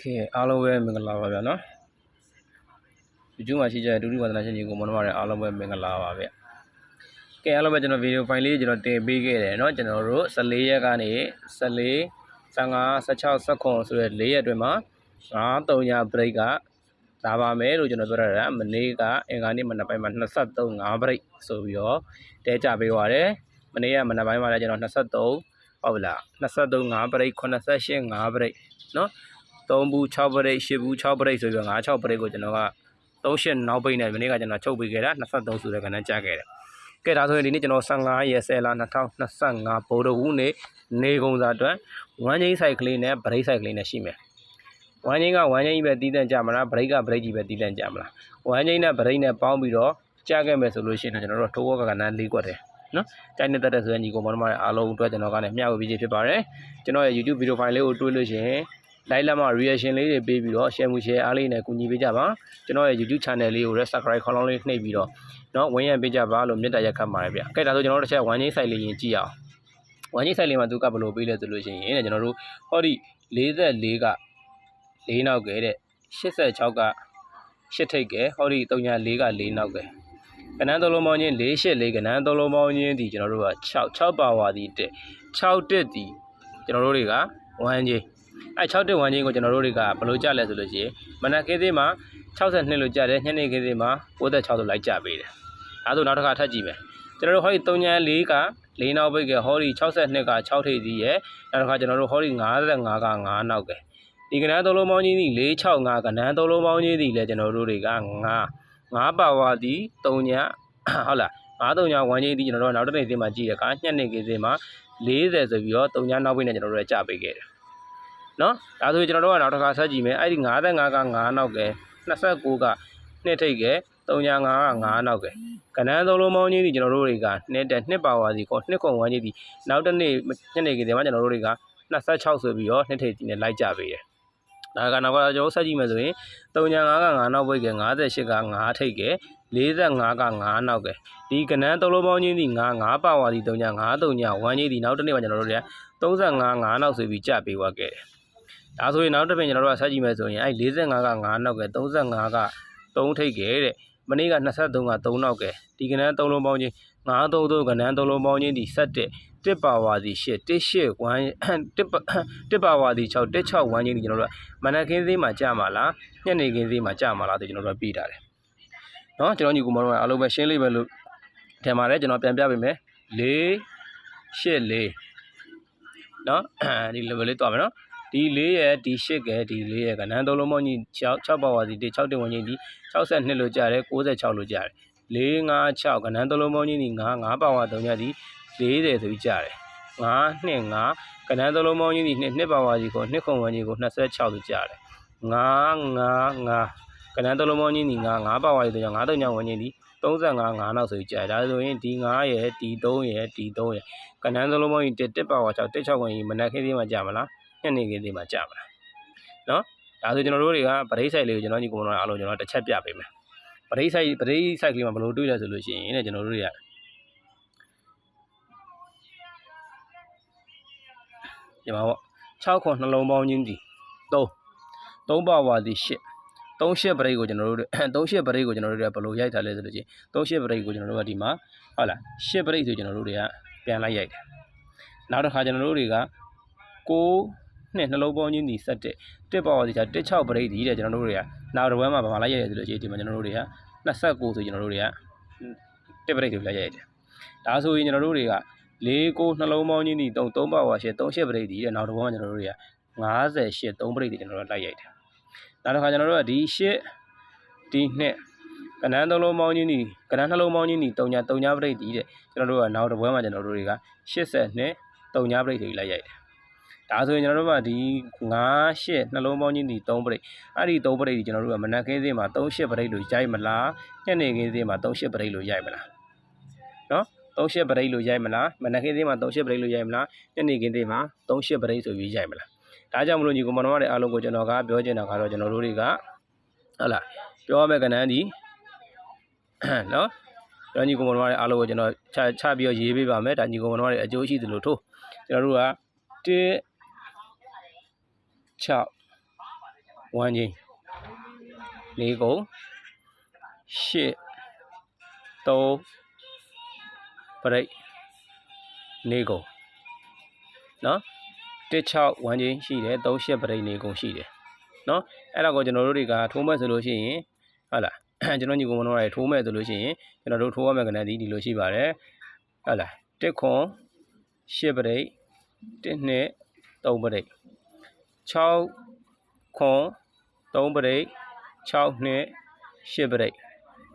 ကဲအားလုံးပဲမင်္ဂလာပါဗျာနော် YouTube မှာရှိကြတဲ့ဒုတိယဝါဒနာရှင်ကြီးကိုမနမတဲ့အားလုံးပဲမင်္ဂလာပါဗျကဲအားလုံးပဲကျွန်တော်ဗီဒီယိုဖိုင်လေးကျွန်တော်တင်ပေးခဲ့တယ်เนาะကျွန်တော်တို့14ရက်ကနေ14 15 16 19ဆိုတဲ့4ရက်အတွင်းမှာ9 3ည break ကလာပါမယ်လို့ကျွန်တော်ပြောရတာမနေ့ကအင်္ဂါနေ့မနက်ပိုင်းမှာ23 5 break ဆိုပြီးတော့တဲကြပေးပါတယ်မနေ့ကမနက်ပိုင်းမှာလည်းကျွန်တော်23ဟုတ်လား23 5 break 88 5 break เนาะ 3ဘူး6 break 10ဘူး6 break ဆိုပြီးတော့5 6 break ကိုကျွန်တော်က3ရှစ်နောက်ပိတ်နဲ့မနေ့ကကျွန်တော်ချုပ်ပေးခဲ့တာ23ဆိုတဲ့ကဏ္ဍကြားခဲ့တယ်ကဲဒါဆိုရင်ဒီနေ့ကျွန်တော်15ရက်10လ2025ဗိုလ်တော်ဦးနေ့နေကုန်စာအတွက်ဝမ်းချင်းဆိုင်ကလေးနဲ့ဗရိတ်ဆိုင်ကလေးနဲ့ရှိမယ်ဝမ်းချင်းကဝမ်းချင်းကြီးပဲတီးတန့်ကြမလားဗရိတ်ကဗရိတ်ကြီးပဲတီးတန့်ကြမလားဝမ်းချင်းနဲ့ဗရိတ်နဲ့ပေါင်းပြီးတော့ကြားခဲ့မယ်ဆိုလို့ရှိရင်ကျွန်တော်တို့ထိုးဝက်ကကဏ္ဍ၄ကွက်တယ်နော်ကြိုက်နေတဲ့တဲ့ဆိုရင်ညီကောင်မောင်မတွေအားလုံးအတွက်ကျွန်တော်ကလည်းမျှဝေပေးခြင်းဖြစ်ပါတယ်ကျွန်တော်ရဲ့ YouTube video file လေးကိုတွေးလို့ရှိရင် like လက်မ reaction လေးတွေပေးပြီးတော့ share မှု share အားလေးနဲ့ကူညီပေးကြပါကျွန်တော်ရဲ့ YouTube channel လေးကိုလည်း subscribe ခေါင်းလောင်းလေးနှိပ်ပြီးတော့เนาะဝင်ရပေးကြပါလို့မေတ္တာရက်ခတ်ပါတယ်ဗျ။ကဲဒါဆိုကျွန်တော်တို့တစ်ချက်ဝမ်းချင်းဆိုင်လေးရင်ကြည့်အောင်။ဝမ်းချင်းဆိုင်လေးမှာသူကဘယ်လိုပေးလဲဆိုလို့ရှိရင်တဲ့ကျွန်တော်တို့ဟောဒီ44က4နောက်ကဲတဲ့86က8ထိပ်ကဲဟောဒီ34က4နောက်ကဲကနန်းသုံးလုံးပေါင်းချင်း484ကနန်းသုံးလုံးပေါင်းချင်းဒီကျွန်တော်တို့က6 6ပါဝါဒီတက်6တက်ဒီကျွန်တော်တို့တွေကဝမ်းချင်း အဲ6တက်ဝမ်းချင်းကိုကျွန်တော်တို့တွေကဘယ်လိုကြလဲဆိုလို့ရှိရင်မနက်ခင်းသေးမှာ62လို့ကြတယ်ညနေခင်းသေးမှာ96လို့လိုက်ကြပေးတယ်အဲဒါဆိုနောက်တစ်ခါထပ်ကြည့်မယ်ကျွန်တော်တို့ဟောဒီ34က4နောက်ပိတ်ကဟောဒီ62က6ထိပ်စီးရဲ့နောက်တစ်ခါကျွန်တော်တို့ဟောဒီ55က5နောက်ကဲဒီကနန်းသုံးလုံးပေါင်းချင်းဒီ465ကနန်းသုံးလုံးပေါင်းချင်းဒီလဲကျွန်တော်တို့တွေက9 9ပါဝါဒီ3ညဟုတ်လား9 3ည1ချင်းဒီကျွန်တော်တို့နောက်တစ်နေ့သေးမှာကြည့်ရကညနေခင်းသေးမှာ40ဆိုပြီးတော့3ညနောက်ပိတ်နဲ့ကျွန်တော်တို့ကကြပေးခဲ့တယ် နော်ဒါဆိုကျွန်တော်တို့ကနောက်တစ်ခါဆက်ကြည့်မယ်အဲ့ဒီ55က9နောက်ကဲ29ကနှစ်ထိတ်ကဲ3ည9က9နောက်ကဲကနန်းသုံးလုံးပေါင်းချင်းဒီကျွန်တော်တို့တွေကနှစ်တက်နှစ်ပါဝါဒီကောနှစ်ခုံ1ချင်းဒီနောက်တစ်နေ့ညနေခင်းသေးမှာကျွန်တော်တို့တွေက26ဆိုပြီးတော့နှစ်ထိတ်ဒီနဲ့လိုက်ကြပေးတယ်ဒါကနောက်ကကျွန်တော်ဆက်ကြည့်မယ်ဆိုရင်3ညာ9က9နောက်ပိတ်က58က9ထိတ်က45က9နောက်ကဒီကနန်းသုံးလုံးပေါင်းချင်းဒီ9 9ပါဝါဒီ3ညာ9 3ညာ1ချင်းဒီနောက်တစ်နေ့မှာကျွန်တော်တို့တွေက35 9နောက်ဆိုပြီးကြပေးသွားခဲ့တယ် ဒါဆိုရင်နောက်တစ်ပင်ကျွန်တော်တို့ကဆက်ကြည့်မယ်ဆိုရင်အဲ45က9နောက်က35က3ထိတ်ကတဲ့မနေ့က23က3နောက်ကဒီကနန်းသုံးလုံးပေါင်းချင်း9 3 3ကနန်းသုံးလုံးပေါင်းချင်းဒီ17တစ်ပါဝါဒီ8 1 8 1တစ်တစ်ပါဝါဒီ6 1 6 1ချင်းဒီကျွန်တော်တို့ကမနက်ခင်းသေးမှာကြာမှာလားညနေခင်းသေးမှာကြာမှာလားဆိုကျွန်တော်တို့ပြီးထားတယ်เนาะကျွန်တော်ညီကူမတော်အားလုံးပဲရှင်းလိမ့်မယ်လို့ထင်ပါတယ်ကျွန်တော်ပြန်ပြပေးမယ်4 8 4เนาะဒီ level လေးတွားမယ်เนาะ ဒီ4ရဲ့ဒီ8ကဲဒီ4ရဲ့ကနန်းသုံးလုံးပေါင်းကြီး6 6ပါဝါဒီ6တင်ဝင်ကြီးဒီ62လို့ကြာတယ်66လို့ကြာတယ်4 5 6ကနန်းသုံးလုံးပေါင်းကြီးဒီ9 9ပါဝါ3ညဒီ40ဆိုပြီးကြာတယ်9 2 5ကနန်းသုံးလုံးပေါင်းကြီးဒီ2 2ပါဝါကြီးကို2ခုံဝင်ကြီးကို26လို့ကြာတယ်9 9 9ကနန်းသုံးလုံးပေါင်းကြီးဒီ9 9ပါဝါကြီး3ည9 3ညဝင်ကြီးဒီ35 9နောက်ဆိုပြီးကြာတယ်ဒါဆိုရင်ဒီ9ရဲ့ဒီ3ရဲ့ဒီ3ရဲ့ကနန်းသုံးလုံးပေါင်းကြီး1 1ပါဝါ6 1 6ဝင်ကြီးမနက်ခင်းသေးမှကြာမလား ညနေခင်းသေးမှကြာမလားနော်ဒါဆိုကျွန်တော်တို့တွေကပရိဆိုင်လေးကိုကျွန်တော်ညီကောင်တို့အားလုံးကျွန်တော်တစ်ချက်ပြပေးမယ်ပရိဆိုင်ပရိဆိုင်ကလေးမှာဘယ်လိုတွေးလဲဆိုလို့ရှိရင်တဲ့ကျွန်တော်တို့တွေကဒီမှာပေါ့6ခွန်နှလုံးပေါင်းချင်းဒီ3 3ပါဝါဒီ8 3ရှစ်ပရိတ်ကိုကျွန်တော်တို့3ရှစ်ပရိတ်ကိုကျွန်တော်တို့တွေကဘယ်လိုရိုက်တာလဲဆိုလို့ချင်း3ရှစ်ပရိတ်ကိုကျွန်တော်တို့ကဒီမှာဟုတ်လား8ပရိတ်ဆိုကျွန်တော်တို့တွေကပြန်လိုက်ရိုက်တယ်နောက်တစ်ခါကျွန်တော်တို့တွေက6 နှစ်နှလုံးပေါင်းချင်းဒီ7တစ်ပါဝါဒီချာ16ပရိတ်ဒီတဲ့ကျွန်တော်တို့တွေကနောက်တစ်ပွဲမှာဗမာလိုက်ရိုက်ရတယ်ဆိုလို့ချင်းဒီမှာကျွန်တော်တို့တွေက29ဆိုကျွန်တော်တို့တွေကတစ်ပရိတ်တွေလိုက်ရိုက်တယ်ဒါဆိုရင်ကျွန်တော်တို့တွေက၄ကိုနှလုံးပေါင်းချင်းဒီ3 3ပါဝါ8 3ရှစ်ပရိတ်ဒီတဲ့နောက်တစ်ပွဲမှာကျွန်တော်တို့တွေက58 3ပရိတ်တွေကျွန်တော်တို့လိုက်ရိုက်တယ်နောက်တစ်ခါကျွန်တော်တို့ကဒီ8ဒီ2ကနန်းသုံးလုံးပေါင်းချင်းဒီကနန်းနှလုံးပေါင်းချင်းဒီ3ညာ3ညာပရိတ်ဒီတဲ့ကျွန်တော်တို့ကနောက်တစ်ပွဲမှာကျွန်တော်တို့တွေက82 3ညာပရိတ်တွေလိုက်ရိုက်တယ် ဒါဆိုရင်ကျွန်တော်တို့ကဒီ9 8နှလုံးပေါင်းချင်းဒီ3ပရိတ်အဲ့ဒီ3ပရိတ်ဒီကျွန်တော်တို့ကမနက်ခင်းစင်းမှာ3 8ပရိတ်လို့ရိုက်မလားညနေခင်းစင်းမှာ3 8ပရိတ်လို့ရိုက်မလားနော်3 8ပရိတ်လို့ရိုက်မလားမနက်ခင်းစင်းမှာ3 8ပရိတ်လို့ရိုက်မလားညနေခင်းစင်းမှာ3 8ပရိတ်ဆိုပြီးရိုက်မလားဒါကြောင့်မလို့ညီကောင်မတော်ရဲ့အားလုံးကိုကျွန်တော်ကပြောချင်တာကတော့ကျွန်တော်တို့တွေကဟုတ်လားပြောရမယ့်ကဏ္ဍဒီနော်ကျွန်တော်ညီကောင်မတော်ရဲ့အားလုံးကိုကျွန်တော်ချချပြီးတော့ရေးပေးပါမယ်ဒါညီကောင်မတော်ရဲ့အကျိုးရှိသလိုထို့ကျွန်တော်တို့က1 6ဝမ်းချင်းလေးကုန်ရှစ်သုံးပရိတ်နေကုန်နော်16ဝမ်းချင်းရှိတယ်38ပရိတ်နေကုန်ရှိတယ်နော်အဲ့ဒါကိုကျွန်တော်တို့တွေကထိုးမဲ့ဆိုလို့ရှိရင်ဟုတ်လားကျွန်တော်ညီကောင်မတို့တွေထိုးမဲ့ဆိုလို့ရှိရင်ကျွန်တော်တို့ထိုးရမယ့်ကဏ္ဍဒီဒီလိုရှိပါတယ်ဟုတ်လား1ခွန်8ပရိတ်1နှစ်3ပရိတ် 6ခွန်3ပရိတ်6နှစ်8ပရိတ်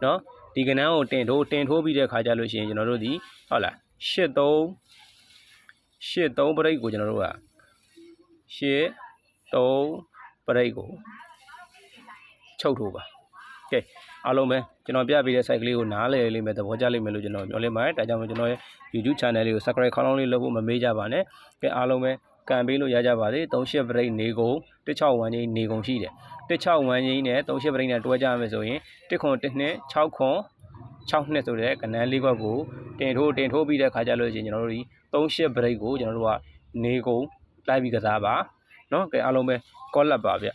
နော်ဒီကဏ္ဍကိုတင်ထိုးတင်ထိုးပြီးတဲ့ခါကျလို့ရှိရင်ကျွန်တော်တို့ဒီဟုတ်လား8 3 8 3ပရိတ်ကိုကျွန်တော်တို့က8 3ပရိတ်ကိုချုပ်ထိုးပါကဲအားလုံးပဲကျွန်တော်ပြပေးတဲ့ site ကလေးကိုနားလည်လိမ့်မယ်သဘောကျလိမ့်မယ်လို့ကျွန်တော်ပြောလိမ့်ပါတယ်ဒါကြောင့်မို့ကျွန်တော်ရဲ့ YouTube channel လေးကို subscribe ခေါင်းလုံးလေးလုပ်ဖို့မမေ့ကြပါနဲ့ကဲအားလုံးပဲ ကန်ပေးလို့ရကြပါစေ38ပရိတ်နေကုန်16ဝမ်းကြီးနေကုန်ရှိတယ်16ဝမ်းကြီးနဲ့38ပရိတ်နဲ့တွဲကြမယ်ဆိုရင်1ခွန်1နှစ်6ခွန်6နှစ်ဆိုတဲ့ကဏ္ဍလေးခွက်ကိုတင်ထိုးတင်ထိုးပြီးတဲ့ခါကျလို့ရှိရင်ကျွန်တော်တို့ဒီ38ပရိတ်ကိုကျွန်တော်တို့ကနေကုန်လိုက်ပြီးကစားပါเนาะကဲအားလုံးပဲကောလပ်ပါဗျ